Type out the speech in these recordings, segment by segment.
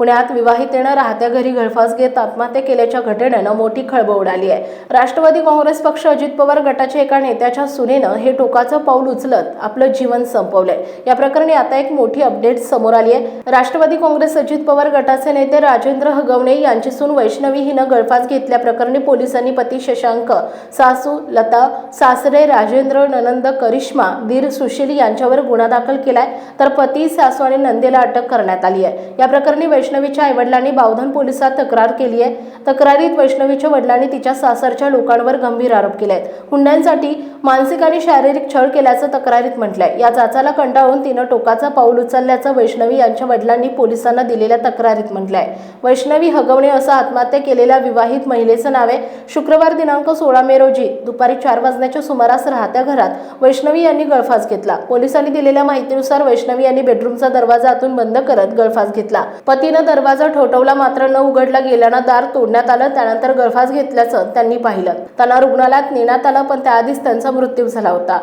पुण्यात विवाहितेनं राहत्या घरी गळफास घेत आत्महत्या केल्याच्या घटनेनं मोठी खळबळ उडाली आहे. राष्ट्रवादी काँग्रेस पक्ष अजित पवार गटाच्या एका नेत्याच्या सुनेनं हे टोकाचं पाऊल उचलत आपलं जीवन संपवलंय. या प्रकरणी आता एक मोठी अपडेट समोर आली आहे. राष्ट्रवादी काँग्रेस अजित पवार गटाचे नेते राजेंद्र हगवणे यांची सून वैष्णवी हिनं गळफास घेतल्याप्रकरणी पोलिसांनी पती शशांक सासू लता सासरे राजेंद्र ननंद करिश्मा दीर सुशील यांच्यावर गुन्हा दाखल केलाय. तर पती सासू आणि नंदेला अटक करण्यात आली आहे. या प्रकरणी वैष्णवीच्या आईवडिलांनी बावधन पोलिसात तक्रार केली आहे. तक्रारीत वैष्णवीच्या वडिलांनी तिच्या सासरच्या लोकांवर गंभीर आरोप केले आहेत. हुंड्यांसाठी मानसिक आणि शारीरिक छळ केल्याचं तक्रारीत म्हटलंय. या जाचाला कंटाळून तिनं टोकाचा पाऊल उचलल्याचं वैष्णवी यांच्या वडिलांनी पोलिसांना दिलेल्या तक्रारीत म्हटलंय. वैष्णवी हगवणे असं आत्महत्या केलेल्या विवाहित महिलेचं नाव आहे. शुक्रवार दिनांक सोळा मे रोजी दुपारी चार वाजण्याच्या सुमारास राहत्या घरात वैष्णवी यांनी गळफास घेतला. पोलिसांनी दिलेल्या माहितीनुसार वैष्णवी यांनी बेडरूमचा दरवाजा आतून बंद करत गळफास घेतला. पती पतीनं दरवाजा ठोठवला मात्र न उघडला गेल्यानं दार तोडण्यात आलं त्यानंतर गळफास घेतल्याचं त्यांनी पाहिलं. त्यांना रुग्णालयात नेण्यात आलं पण त्याआधीच त्यांचा मृत्यू झाला होता.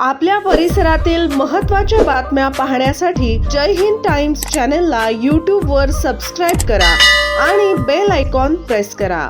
आपल्या परिसरातील महत्त्वाच्या बातम्या पाहण्यासाठी जय हिंद टाइम्स चॅनलला यूट्यूबवर सबस्क्राईब करा आणि बेल आयकॉन प्रेस करा.